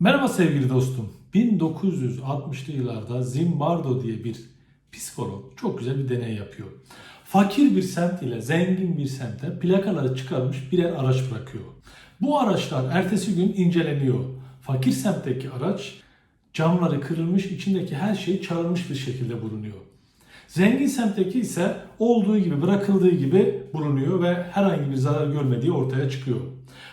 Merhaba sevgili dostum. 1960'lı yıllarda Zimbardo diye bir psikolog çok güzel bir deney yapıyor. Fakir bir semt ile zengin bir semte plakaları çıkarmış birer araç bırakıyor. Bu araçlar ertesi gün inceleniyor. Fakir semtteki araç camları kırılmış, içindeki her şey çalınmış bir şekilde bulunuyor. Zengin semtteki ise olduğu gibi bırakıldığı gibi bulunuyor ve herhangi bir zarar görmediği ortaya çıkıyor.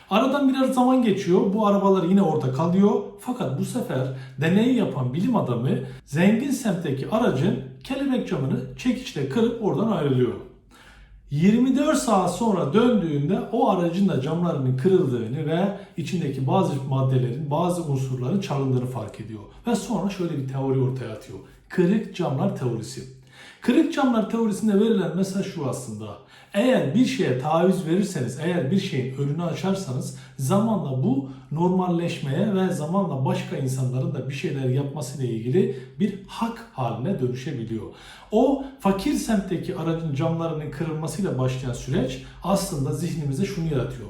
Aradan biraz zaman geçiyor. Bu arabalar yine orada kalıyor. Fakat bu sefer deneyi yapan bilim adamı zengin semtteki aracın kelebek camını çekiçle kırıp oradan ayrılıyor. 24 saat sonra döndüğünde o aracın da camlarının kırıldığını ve içindeki bazı maddelerin, bazı unsurların çalındığını fark ediyor. Ve sonra şöyle bir teori ortaya atıyor. Kırık camlar teorisi. Kırık camlar teorisinde verilen mesaj şu aslında. Eğer bir şeye taviz verirseniz, eğer bir şeyin önünü açarsanız zamanla bu normalleşmeye ve zamanla başka insanların da bir şeyler yapmasıyla ilgili bir hak haline dönüşebiliyor. O fakir semtteki aracın camlarının kırılmasıyla başlayan süreç aslında zihnimizde şunu yaratıyor.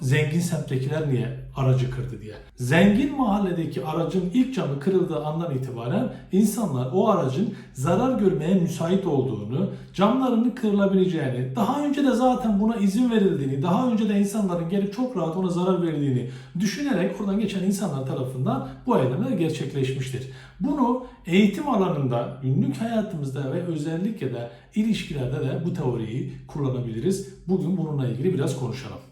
Zengin semttekiler niye aracı kırdı diye. Zengin mahalledeki aracın ilk camı kırıldığı andan itibaren insanlar o aracın zarar görmeye müsait olduğunu, camlarının kırılabileceğini, daha önce de zaten buna izin verildiğini, daha önce de insanların gelip çok rahat ona zarar verdiğini düşünerek oradan geçen insanlar tarafından bu eylemler gerçekleşmiştir. Bunu eğitim alanında, günlük hayatımızda ve özellikle de ilişkilerde de bu teoriyi kullanabiliriz. Bugün bununla ilgili biraz konuşalım.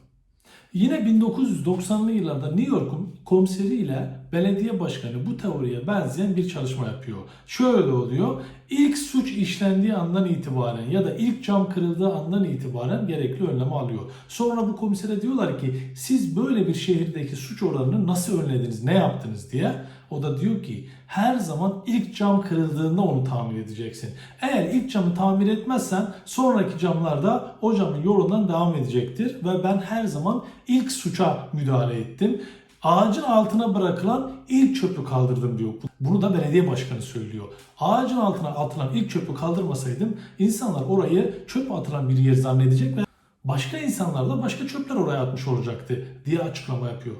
Yine 1990'lı yıllarda New York'un komiseriyle belediye başkanı bu teoriye benzeyen bir çalışma yapıyor. Şöyle oluyor. İlk suç işlendiği andan itibaren ya da ilk cam kırıldığı andan itibaren gerekli önlemi alıyor. Sonra bu komisere diyorlar ki siz böyle bir şehirdeki suç oranını nasıl önlediniz, ne yaptınız diye. O da diyor ki her zaman ilk cam kırıldığında onu tamir edeceksin. Eğer ilk camı tamir etmezsen sonraki camlarda o camın yolundan devam edecektir. Ve ben her zaman ilk suça müdahale ettim. Ağacın altına bırakılan ilk çöpü kaldırdım diyor. Bunu da belediye başkanı söylüyor. Ağacın altına atılan ilk çöpü kaldırmasaydım insanlar orayı çöp atılan bir yer zannedecek ve başka insanlar da başka çöpler oraya atmış olacaktı diye açıklama yapıyor.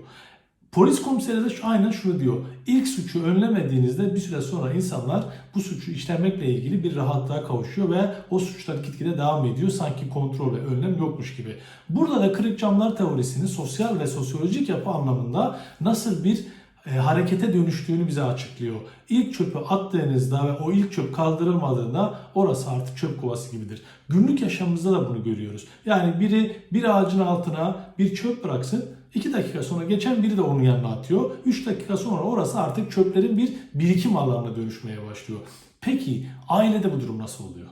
Polis komiseri de şu, aynen şunu diyor. İlk suçu önlemediğinizde bir süre sonra insanlar bu suçu işlemekle ilgili bir rahatlığa kavuşuyor ve o suçlar gitgide devam ediyor. Sanki kontrol ve önlem yokmuş gibi. Burada da kırık camlar teorisinin sosyal ve sosyolojik yapı anlamında nasıl bir e, harekete dönüştüğünü bize açıklıyor. İlk çöpü attığınızda ve o ilk çöp kaldırılmadığında orası artık çöp kovası gibidir. Günlük yaşamımızda da bunu görüyoruz. Yani biri bir ağacın altına bir çöp bıraksın 2 dakika sonra geçen biri de onun yanına atıyor. 3 dakika sonra orası artık çöplerin bir birikim alanına dönüşmeye başlıyor. Peki ailede bu durum nasıl oluyor?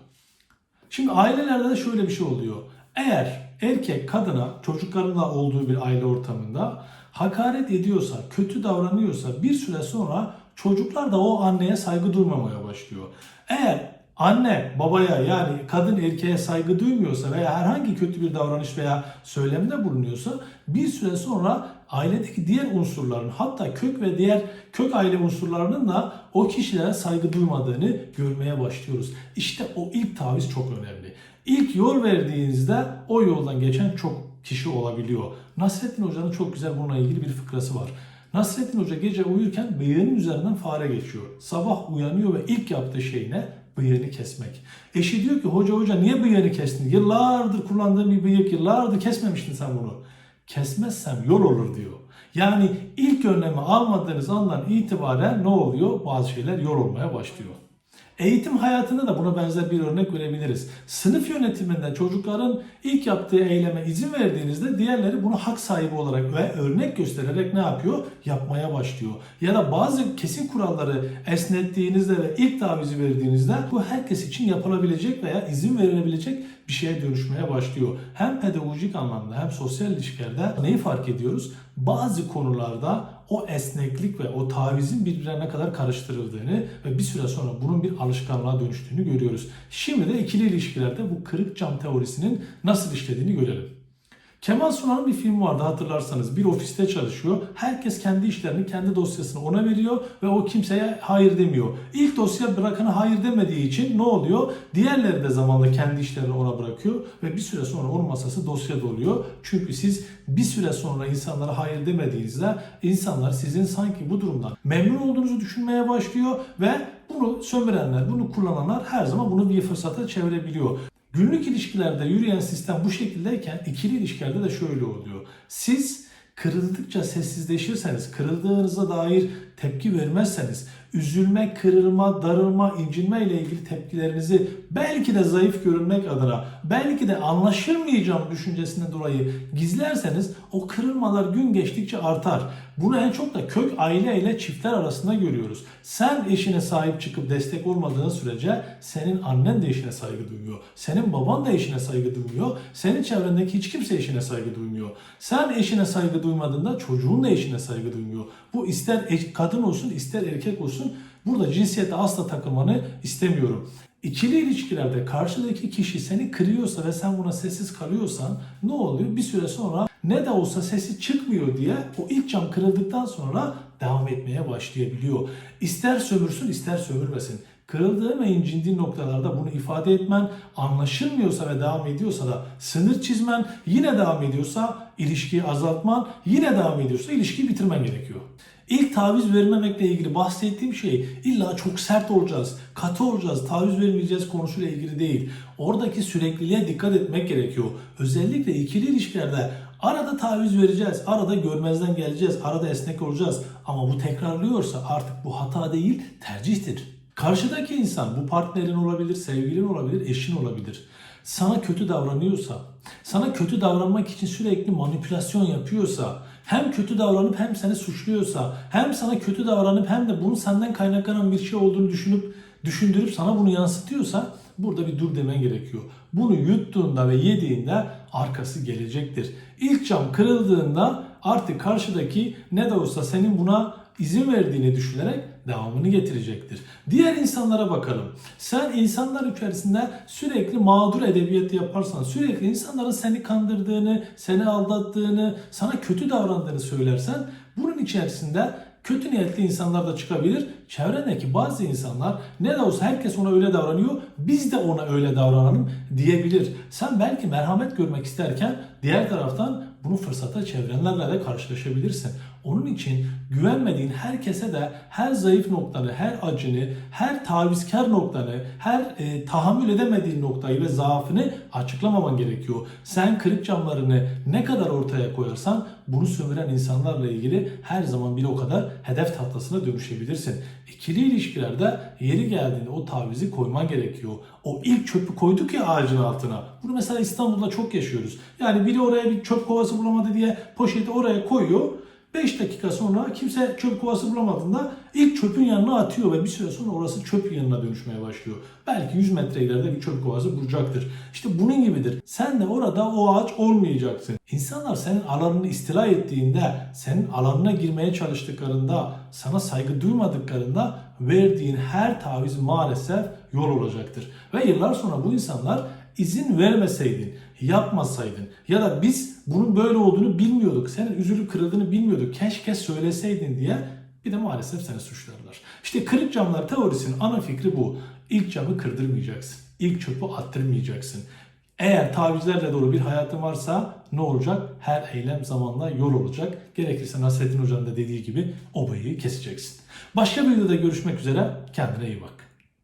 Şimdi ailelerde de şöyle bir şey oluyor. Eğer erkek kadına çocuklarında olduğu bir aile ortamında hakaret ediyorsa, kötü davranıyorsa bir süre sonra çocuklar da o anneye saygı duymamaya başlıyor. Eğer anne babaya yani kadın erkeğe saygı duymuyorsa veya herhangi kötü bir davranış veya söylemde bulunuyorsa bir süre sonra ailedeki diğer unsurların hatta kök ve diğer kök aile unsurlarının da o kişilere saygı duymadığını görmeye başlıyoruz. İşte o ilk taviz çok önemli. İlk yol verdiğinizde o yoldan geçen çok kişi olabiliyor. Nasrettin Hoca'nın çok güzel bununla ilgili bir fıkrası var. Nasrettin Hoca gece uyurken bıyığının üzerinden fare geçiyor. Sabah uyanıyor ve ilk yaptığı şey ne? Bıyığını kesmek. Eşi diyor ki hoca hoca niye bıyığını kestin? Yıllardır kullandığın bir bıyık yıllardır kesmemiştin sen bunu. Kesmezsem yol olur diyor. Yani ilk önlemi almadığınız andan itibaren ne oluyor? Bazı şeyler yol olmaya başlıyor. Eğitim hayatında da buna benzer bir örnek verebiliriz. Sınıf yönetiminde çocukların ilk yaptığı eyleme izin verdiğinizde diğerleri bunu hak sahibi olarak ve örnek göstererek ne yapıyor? Yapmaya başlıyor. Ya da bazı kesin kuralları esnettiğinizde ve ilk tavizi verdiğinizde bu herkes için yapılabilecek veya izin verilebilecek bir şeye dönüşmeye başlıyor. Hem pedagojik anlamda hem sosyal ilişkilerde neyi fark ediyoruz? Bazı konularda o esneklik ve o tavizin birbirine ne kadar karıştırıldığını ve bir süre sonra bunun bir alışkanlığa dönüştüğünü görüyoruz. Şimdi de ikili ilişkilerde bu kırık cam teorisinin nasıl işlediğini görelim. Kemal Sunal'ın bir filmi vardı hatırlarsanız. Bir ofiste çalışıyor. Herkes kendi işlerini, kendi dosyasını ona veriyor ve o kimseye hayır demiyor. İlk dosya bırakana hayır demediği için ne oluyor? Diğerleri de zamanla kendi işlerini ona bırakıyor ve bir süre sonra onun masası dosya doluyor. Çünkü siz bir süre sonra insanlara hayır demediğinizde insanlar sizin sanki bu durumdan memnun olduğunuzu düşünmeye başlıyor ve bunu sömürenler, bunu kullananlar her zaman bunu bir fırsata çevirebiliyor. Günlük ilişkilerde yürüyen sistem bu şekildeyken ikili ilişkilerde de şöyle oluyor. Siz kırıldıkça sessizleşirseniz, kırıldığınıza dair tepki vermezseniz, üzülme, kırılma, darılma, incinme ile ilgili tepkilerinizi belki de zayıf görünmek adına, belki de anlaşılmayacağım düşüncesinden dolayı gizlerseniz o kırılmalar gün geçtikçe artar. Bunu en çok da kök aile ile çiftler arasında görüyoruz. Sen eşine sahip çıkıp destek olmadığın sürece senin annen de eşine saygı duymuyor. Senin baban da eşine saygı duymuyor. Senin çevrendeki hiç kimse eşine saygı duymuyor. Sen eşine saygı duymadığında çocuğun da eşine saygı duymuyor. Bu ister eş- kadın olsun ister erkek olsun burada cinsiyete asla takılmanı istemiyorum. İkili ilişkilerde karşıdaki kişi seni kırıyorsa ve sen buna sessiz kalıyorsan ne oluyor? Bir süre sonra ne de olsa sesi çıkmıyor diye o ilk cam kırıldıktan sonra devam etmeye başlayabiliyor. İster sömürsün ister sömürmesin. Kırıldığın ve incindiğin noktalarda bunu ifade etmen, anlaşılmıyorsa ve devam ediyorsa da sınır çizmen, yine devam ediyorsa ilişkiyi azaltman, yine devam ediyorsa ilişkiyi bitirmen gerekiyor. İlk taviz vermemekle ilgili bahsettiğim şey illa çok sert olacağız, katı olacağız, taviz vermeyeceğiz konusuyla ilgili değil. Oradaki sürekliliğe dikkat etmek gerekiyor. Özellikle ikili ilişkilerde arada taviz vereceğiz, arada görmezden geleceğiz, arada esnek olacağız. Ama bu tekrarlıyorsa artık bu hata değil, tercihtir. Karşıdaki insan bu partnerin olabilir, sevgilin olabilir, eşin olabilir. Sana kötü davranıyorsa, sana kötü davranmak için sürekli manipülasyon yapıyorsa, hem kötü davranıp hem seni suçluyorsa, hem sana kötü davranıp hem de bunun senden kaynaklanan bir şey olduğunu düşünüp düşündürüp sana bunu yansıtıyorsa burada bir dur demen gerekiyor. Bunu yuttuğunda ve yediğinde arkası gelecektir. İlk cam kırıldığında artık karşıdaki ne de olsa senin buna izin verdiğini düşünerek devamını getirecektir. Diğer insanlara bakalım. Sen insanlar içerisinde sürekli mağdur edebiyatı yaparsan, sürekli insanların seni kandırdığını, seni aldattığını, sana kötü davrandığını söylersen bunun içerisinde kötü niyetli insanlar da çıkabilir. Çevrendeki bazı insanlar ne de olsa herkes ona öyle davranıyor, biz de ona öyle davranalım diyebilir. Sen belki merhamet görmek isterken diğer taraftan bunu fırsata çevirenlerle de karşılaşabilirsin. Onun için güvenmediğin herkese de her zayıf noktanı, her acını, her tavizkar noktanı, her e, tahammül edemediğin noktayı ve zaafını açıklamaman gerekiyor. Sen kırık camlarını ne kadar ortaya koyarsan bunu sömüren insanlarla ilgili her zaman bir o kadar hedef tahtasına dönüşebilirsin. İkili ilişkilerde yeri geldiğinde o tavizi koyman gerekiyor. O ilk çöpü koyduk ya ağacın altına. Bunu mesela İstanbul'da çok yaşıyoruz. Yani biri oraya bir çöp kovası bulamadı diye poşeti oraya koyuyor. 5 dakika sonra kimse çöp kovası bulamadığında ilk çöpün yanına atıyor ve bir süre sonra orası çöp yanına dönüşmeye başlıyor. Belki 100 metre ileride bir çöp kovası bulacaktır. İşte bunun gibidir. Sen de orada o ağaç olmayacaksın. İnsanlar senin alanını istila ettiğinde, senin alanına girmeye çalıştıklarında, sana saygı duymadıklarında verdiğin her taviz maalesef yol olacaktır. Ve yıllar sonra bu insanlar izin vermeseydin, yapmasaydın ya da biz bunun böyle olduğunu bilmiyorduk, senin üzülüp kırıldığını bilmiyorduk, keşke söyleseydin diye bir de maalesef seni suçlarlar. İşte kırık camlar teorisinin ana fikri bu. İlk camı kırdırmayacaksın. İlk çöpü attırmayacaksın. Eğer tavizlerle dolu bir hayatın varsa ne olacak? Her eylem zamanla yol olacak. Gerekirse Nasrettin Hoca'nın da dediği gibi obayı keseceksin. Başka bir videoda görüşmek üzere. Kendine iyi bak.